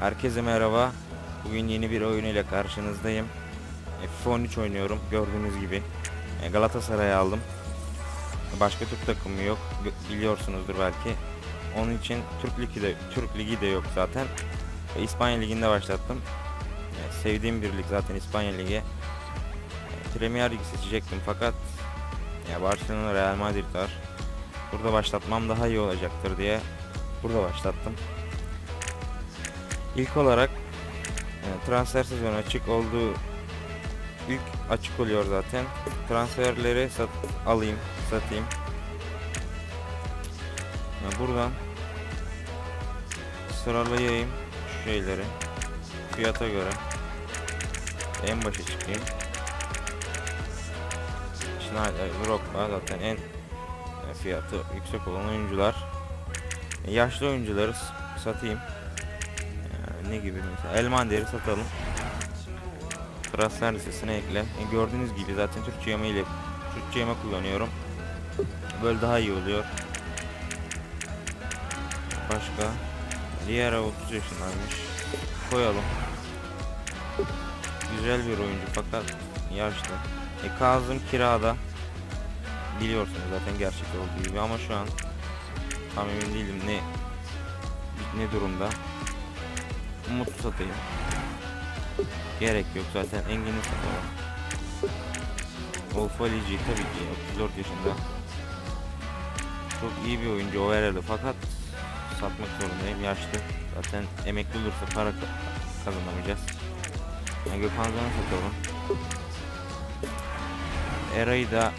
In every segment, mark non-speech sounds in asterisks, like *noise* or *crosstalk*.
Herkese merhaba. Bugün yeni bir oyun ile karşınızdayım. FIFA 13 oynuyorum gördüğünüz gibi. E, Galatasaray'ı aldım. Başka Türk takımı yok. Biliyorsunuzdur belki. Onun için Türk Ligi de Türk Ligi de yok zaten. E, İspanya Ligi'nde başlattım. E, sevdiğim bir lig zaten İspanya Ligi. Premier Lig seçecektim fakat ya Barcelona Real Madrid var. Burada başlatmam daha iyi olacaktır diye burada başlattım. İlk olarak e, transfer sezonu açık olduğu ilk açık oluyor zaten. Transferleri sat alayım, satayım. Ya buradan sıralayayım şu şeyleri fiyata göre. En başa çıkayım. Schneider, Drogba zaten en e, fiyatı yüksek olan oyuncular. E, Yaşlı oyuncuları satayım. Ne gibi mesela Elmander'i satalım. Transfer listesine ekle. E, gördüğünüz gibi zaten Türkçe yama ile Türkçe yama kullanıyorum. Böyle daha iyi oluyor. Başka Diğer 30 yaşındaymış. Koyalım. Güzel bir oyuncu fakat yaşlı. E Kazım kirada. Biliyorsunuz zaten gerçek olduğu gibi ama şu an tam emin değilim ne ne durumda. Umut'u satayım. Gerek yok zaten Engin'i satalım. Wolf Alici tabii ki 34 yaşında. Çok iyi bir oyuncu o herhalde fakat satmak zorundayım yaşlı. Zaten emekli olursa para ka- kazanamayacağız. Yani Gökhan Zan'ı satalım. Eray'ı da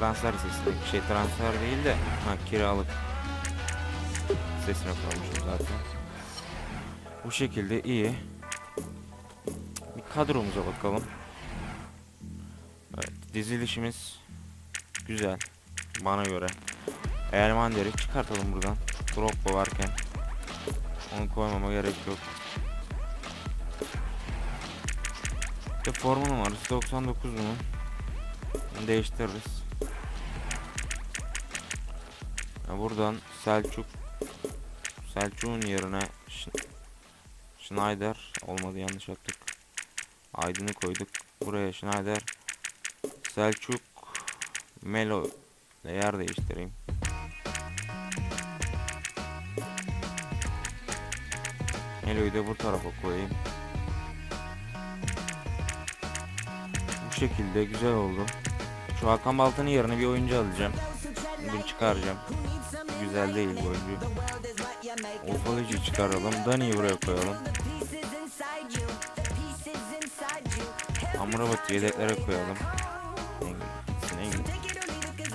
transfer listesine şey transfer değil de ha kiralık listesine koymuşum zaten. Bu şekilde iyi. Bir kadromuza bakalım. Evet, dizilişimiz güzel bana göre. Elmander'i çıkartalım buradan. Drogba varken onu koymama gerek yok. İşte forma numarası 99 mu? Değiştiririz. Ya buradan Selçuk Selçuk'un yerine Schneider olmadı yanlış yaptık. Aydın'ı koyduk. Buraya Schneider Selçuk Melo ile yer değiştireyim. Melo'yu da bu tarafa koyayım. Bu şekilde güzel oldu. Şu Hakan Baltan'ın yerine bir oyuncu alacağım. Bunu çıkaracağım. Güzel değil bu oyuncu. Ortalıcı çıkaralım. Dani'yi buraya koyalım. Amrabat'ı yedeklere koyalım. Engin.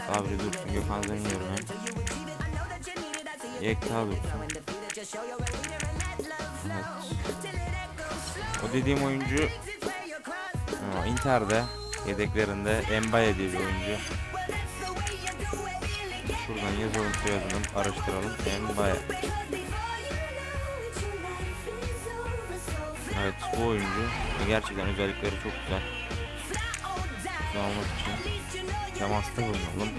Sabri dursun. Gökhan yerine. Yekta dursun. Evet. O dediğim oyuncu Inter'de yedeklerinde Embaye diye bir oyuncu. Şuradan yazalım soyadını araştıralım. Embaye. Evet bu oyuncu gerçekten özellikleri çok güzel. Bunu almak için temasta bulunalım.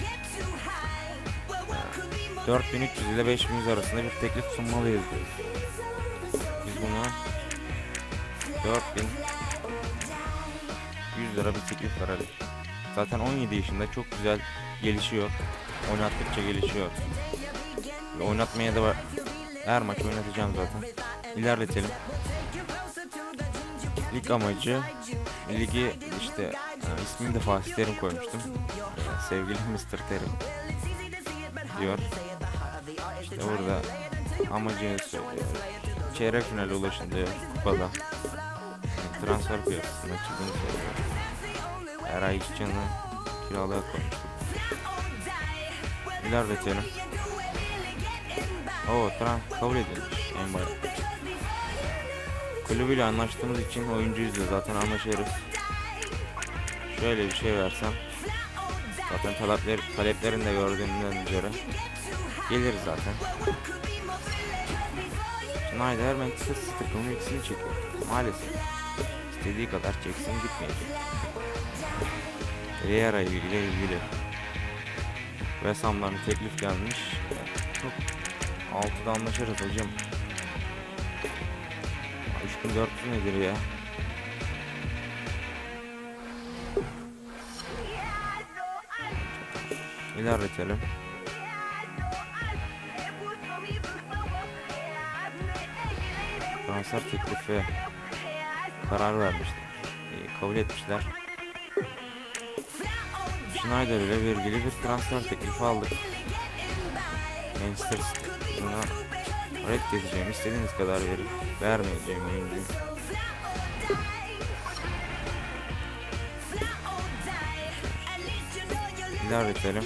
Ee, 4300 ile 5100 arasında bir teklif sunmalıyız diyor. Biz bunu 4000 100 lira bir teklif verelim. Zaten 17 yaşında çok güzel gelişiyor. Oynattıkça gelişiyor. Ve oynatmaya da var. Her maç oynatacağım zaten. İlerletelim. Lig amacı ligi işte e, ismini de Fatih Terim koymuştum. E, sevgili *laughs* Mr. Terim diyor. İşte burada amacını söylüyor. Çeyrek finale ulaşın diyor kupada. Transfer piyasasında çıktığını söylüyor. Eray İşcan'ı kiralığa koymuştuk. İlerletelim. Oo trans kabul edilmiş en bayağı. Kulübüyle anlaştığımız için oyuncuyuz da zaten anlaşırız. Şöyle bir şey versem zaten talepler, taleplerini de gördüğümden üzere gelir zaten. Schneider Manchester City takımının ikisini çekiyor. Maalesef. İstediği kadar çeksin gitmeyecek. Riera ile ilgili bir teklif gelmiş. Çok altıda anlaşırız hocam. 400 nedir ya? İlerletelim. Transfer teklifi karar vermişler. Ee, kabul etmişler. Schneider ile virgülü bir transfer teklifi aldık. Manchester City buna reddedeceğim. istediğiniz kadar verin. Vermeyeceğim oyuncuyu. İlerletelim.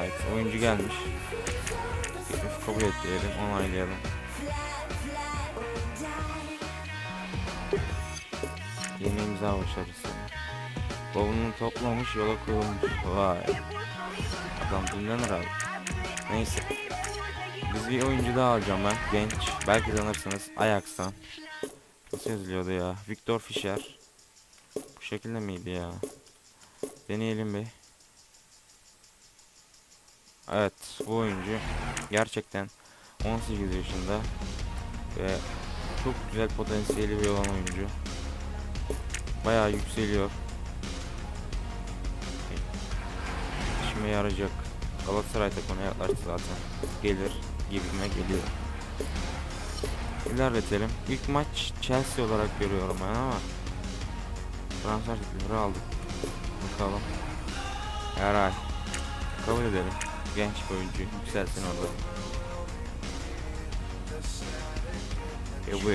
Evet oyuncu gelmiş. Teklif kabul et diyelim. Onaylayalım. Yeni imza başarısı. Bavulunu toplamış yola koyulmuş. Vay. Adam dinlenir abi. Neyse. Biz bir oyuncu daha alacağım ben. Genç. Belki tanırsınız. Ajax'tan. Nasıl yazılıyordu ya? Victor Fischer. Bu şekilde miydi ya? Deneyelim bir. Evet bu oyuncu gerçekten 18 yaşında ve çok güzel potansiyeli bir olan oyuncu. Bayağı yükseliyor. İşime yarayacak. Galatasaray takımına yaklaştı zaten. Gelir gibime geliyor. İlerletelim. İlk maç Chelsea olarak görüyorum ben ama transfer teklifleri aldık. Bakalım. Yaray. Kabul edelim. Genç bir oyuncu. Yükselsin orada. Ya bu.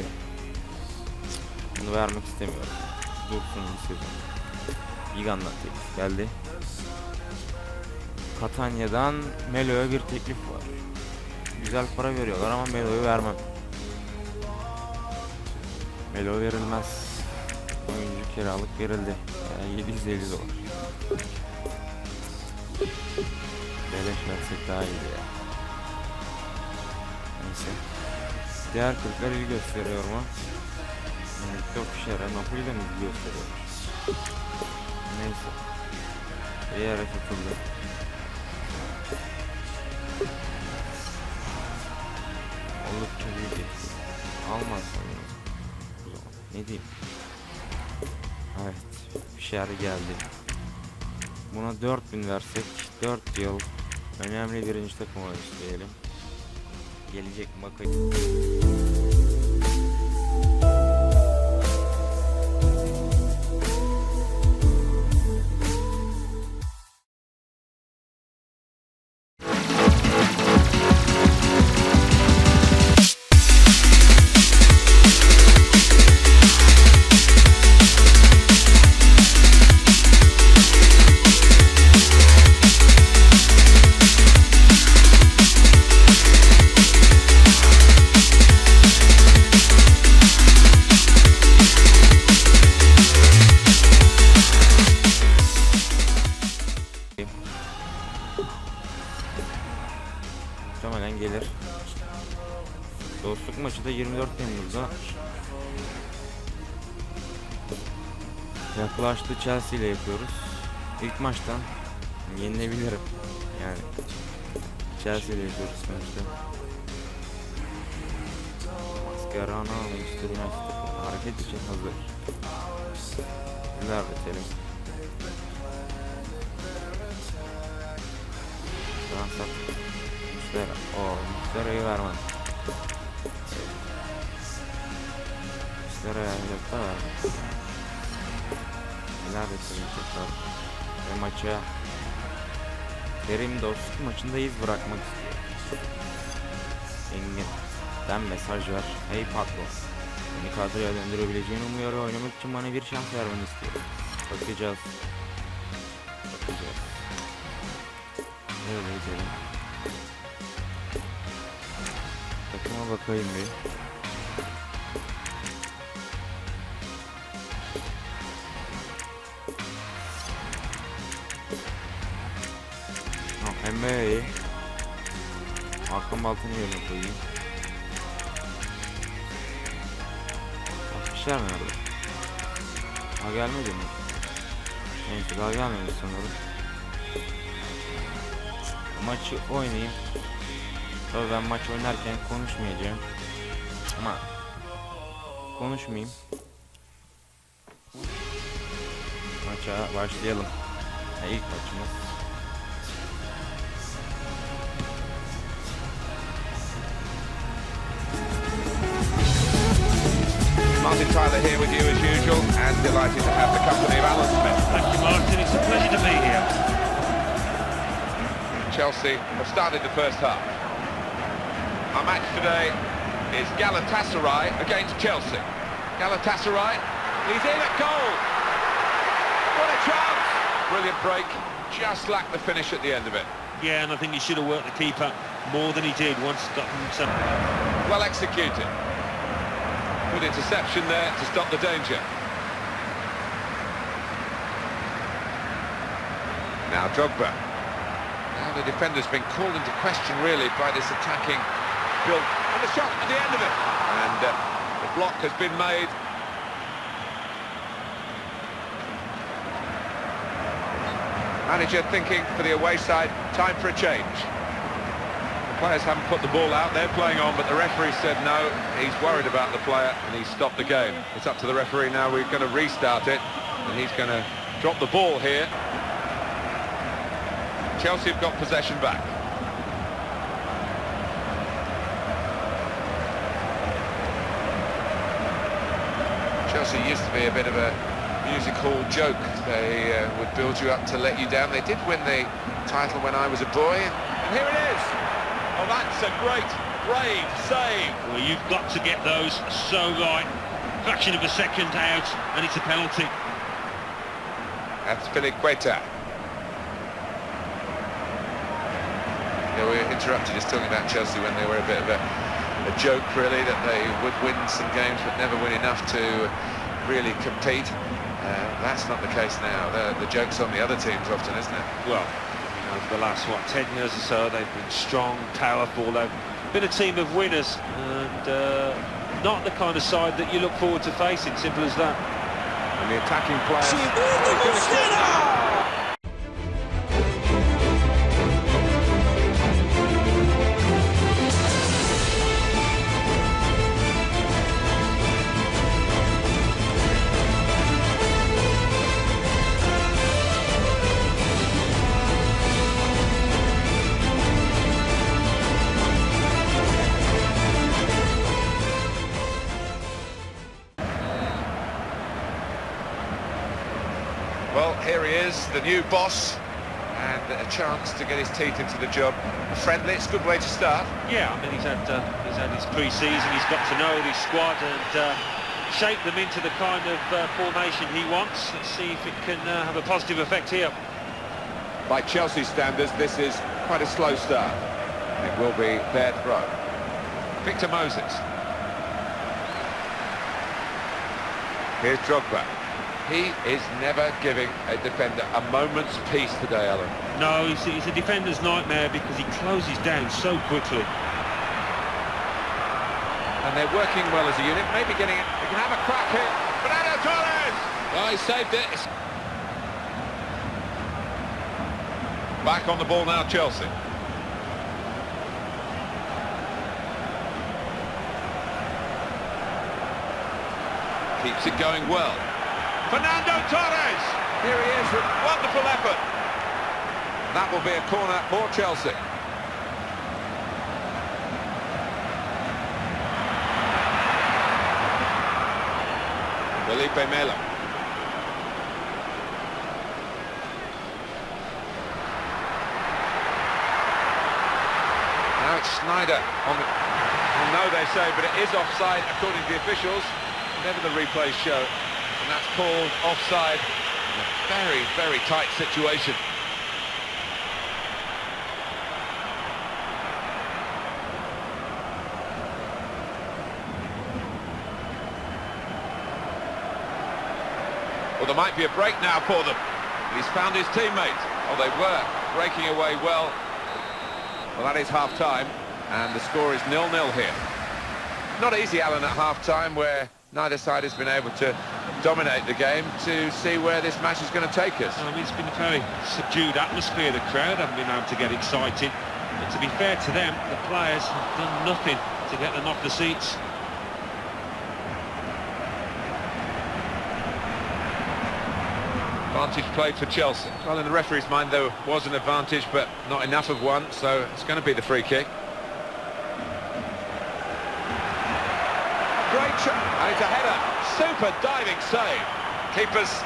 Bunu vermek istemiyorum. Dursun bir sezon. Gigan'dan teklif geldi. Katanya'dan Melo'ya bir teklif var. Güzel para veriyorlar ama Melo'yu vermem. Melo verilmez. Oyuncu kiralık verildi. Yani 750 dolar. Beleş versek daha iyiydi ya. Neyse. Diğer kulüpler ilgi gösteriyor mu? Victor Fischer'e Napoli'de mi gösteriyor? Neyse. Yere tutuldu. Oldukça büyük etki. Almaz Ne diyeyim? Evet. Fischer geldi. Buna 4000 versek 4 yıl önemli birinci takım oyuncusu diyelim. Gelecek bakayım. Muhtemelen gelir. Dostluk maçı da 24 Temmuz'da. Yaklaştı Chelsea ile yapıyoruz. İlk maçtan yenilebilirim. Yani Chelsea ile yapıyoruz sonuçta. Mascherano Manchester United hareket için hazır. İlerletelim. Transfer Muslera. O. Muslera'ya yok da vermem. İlerletelim tekrar. Ve maça Terim dostluk maçında iz bırakmak istiyor. Engin'den mesaj ver. Hey patron. Beni kadroya döndürebileceğini umuyor. Oynamak için bana bir şans vermeni istiyorum. Bakacağız. Bakacağız. Öyle gidelim. Bakayım bir. MBA'yı Hakan Baltan'ı yerine koyayım. Bak bir şey mi orada? Ha gelmedi mi? Neyse daha gelmedi sanırım. Maçı oynayayım. Tabii ben maç oynarken konuşmayacağım. Ama konuşmayayım. Maça başlayalım. Ha, ilk maçımız. Martin Tyler here with you as usual, and delighted to have the company of Alan Smith. Thank you, Martin. It's a pleasure to be here. Chelsea have started the first half. Our match today is Galatasaray against Chelsea. Galatasaray, he's in at goal. What a chance! Brilliant break, just lacked the finish at the end of it. Yeah, and I think he should have worked the keeper more than he did once he got himself. Well executed. Good interception there to stop the danger. Now Drogba. Now the defender's been called into question really by this attacking build. And the shot at the end of it. And uh, the block has been made. Manager thinking for the away side, time for a change. The players haven't put the ball out, they're playing on, but the referee said no, he's worried about the player and he's stopped the game. It's up to the referee now, we're going to restart it, and he's going to drop the ball here. Chelsea have got possession back. Chelsea used to be a bit of a music hall joke. They uh, would build you up to let you down. They did win the title when I was a boy. And here it is. Oh, that's a great, brave save. Well, you've got to get those so right. Fraction of a second out, and it's a penalty. That's Philip Queta. Yeah, we were interrupted just talking about Chelsea when they were a bit of a, a joke, really, that they would win some games but never win enough to really compete. Uh, that's not the case now. The, the joke's on the other teams often, isn't it? Well, you know, for the last, what, 10 years or so, they've been strong, powerful. They've been a team of winners, and uh, not the kind of side that you look forward to facing, simple as that. And the attacking player... boss, and a chance to get his teeth into the job. Friendly, it's a good way to start. Yeah, I mean, he's had, uh, he's had his pre-season, he's got to know his squad and uh, shape them into the kind of uh, formation he wants. Let's see if it can uh, have a positive effect here. By Chelsea standards, this is quite a slow start. It will be their throw. Victor Moses. Here's Drogba. He is never giving a defender a moment's peace today, Alan. No, he's, he's a defender's nightmare because he closes down so quickly. And they're working well as a unit, maybe getting it. They can have a crack here. Fernando Torres! Well, he saved it. Back on the ball now, Chelsea. Keeps it going well. Fernando Torres! Here he is with wonderful effort. That will be a corner for Chelsea. Felipe Melo. Now it's Schneider on the... Well, no, they say, but it is offside according to the officials. Never the replays show. And that's called offside. In a very, very tight situation. Well, there might be a break now for them. He's found his teammate. Oh, they were breaking away well. Well, that is half-time, and the score is nil-nil here. Not easy, Alan, at half-time, where neither side has been able to dominate the game to see where this match is going to take us. I mean, it's been a very subdued atmosphere. The crowd haven't been able to get excited. But to be fair to them, the players have done nothing to get them off the seats. Advantage played for Chelsea. Well, in the referee's mind, there was an advantage, but not enough of one, so it's going to be the free kick. Great shot, and it's a header. Super diving save. Keepers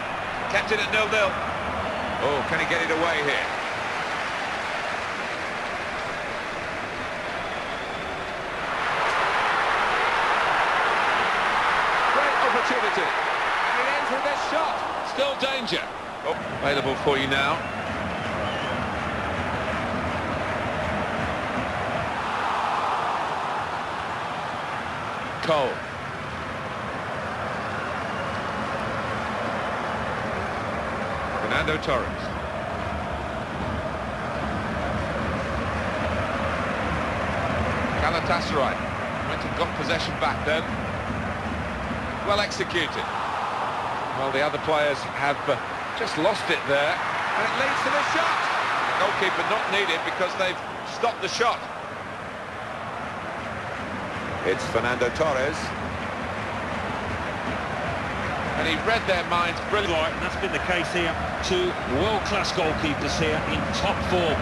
kept it at nil-nil. Oh, can he get it away here? Great opportunity. And it ends with this shot. Still danger. Oh, available for you now. Cole. Fernando Torres. Galatasaray went and got possession back then. Well executed. Well, the other players have uh, just lost it there, and it leads to the shot. The goalkeeper not needed because they've stopped the shot. It's Fernando Torres. And he read their minds brilliantly. Right, and that's been the case here. Two world-class goalkeepers here in top form.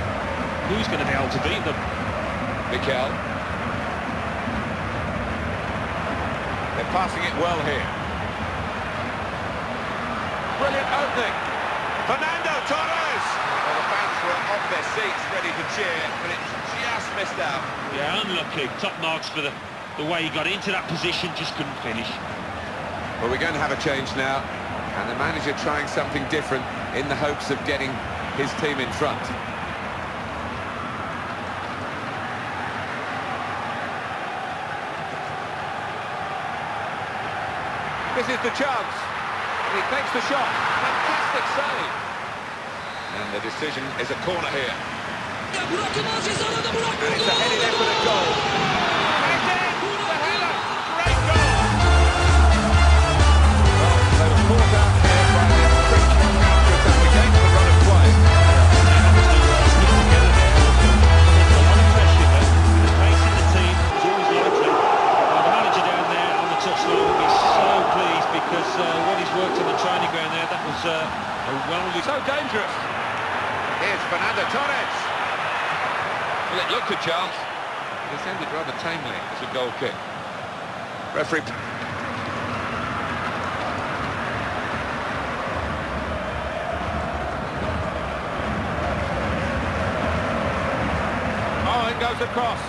Who's going to be able to beat them? Mikel. They're passing it well here. Brilliant opening. Fernando Torres! Well, the fans were off their seats ready to cheer, but it just missed out. Yeah, unlucky. Top marks for the, the way he got into that position, just couldn't finish. Well, we're going to have a change now, and the manager trying something different in the hopes of getting his team in front. This is the chance. And he takes the shot. Fantastic save. And the decision is a corner here. It's a headed effort at goal. Torres. Well, it looked a chance. It's ended rather tamely as a goal kick. Referee. Oh, it goes across.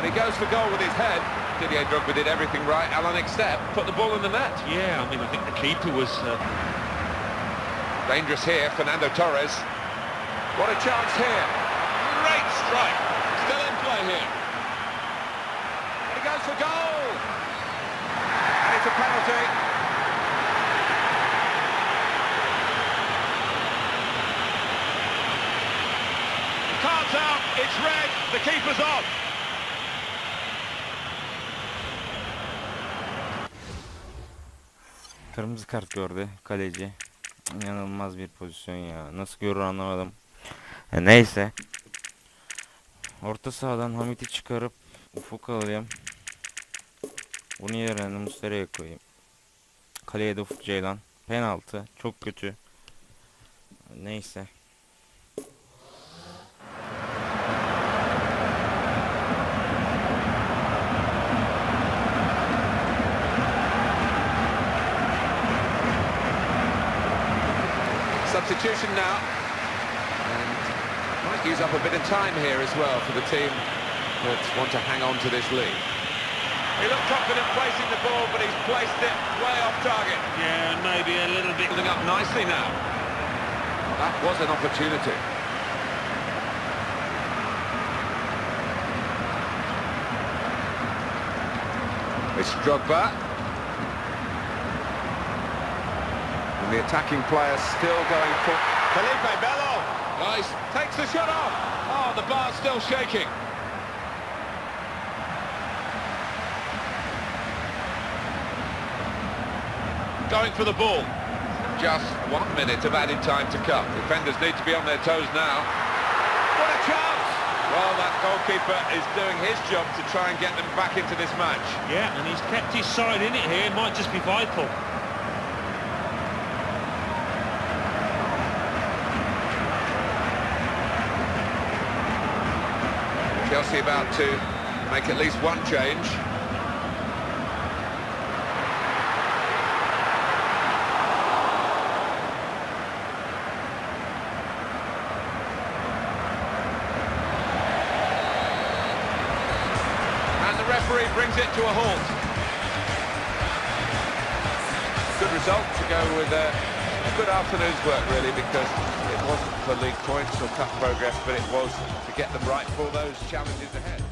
And he goes for goal with his head. Didier Drogba did everything right, Alan, except put the ball in the net. Yeah, I mean, I think the keeper was... Uh, Dangerous here, Fernando Torres. What a chance here. Great strike. Still in play here. And he goes for goal. And it's a penalty. Cards out. It's red. The keeper's off. Kırmızı kart gördü kaleci. İnanılmaz bir pozisyon ya. Nasıl görür anlamadım. E, neyse. Orta sahadan Hamit'i çıkarıp Ufuk alayım. Bunu yerine Muslera'ya koyayım. Kaleye de Ufuk Ceylan. Penaltı. Çok kötü. Neyse. Up a bit of time here as well for the team that want to hang on to this lead. He looked confident placing the ball, but he's placed it way off target. yeah, maybe a little bit... Building up nicely now. That was an opportunity. It's Drogba. And the attacking player still going for Felipe Melo. Nice. Takes the shot off. Oh, the bar's still shaking. Going for the ball. Just one minute of added time to come. Defenders need to be on their toes now. What a chance! Well, that goalkeeper is doing his job to try and get them back into this match. Yeah, and he's kept his side in it here. It Might just be vital. Chelsea about to make at least one change. And the referee brings it to a halt. Good result to go with a good afternoon's work really because it wasn't for league points or cup progress but it was to get them right for those challenges ahead.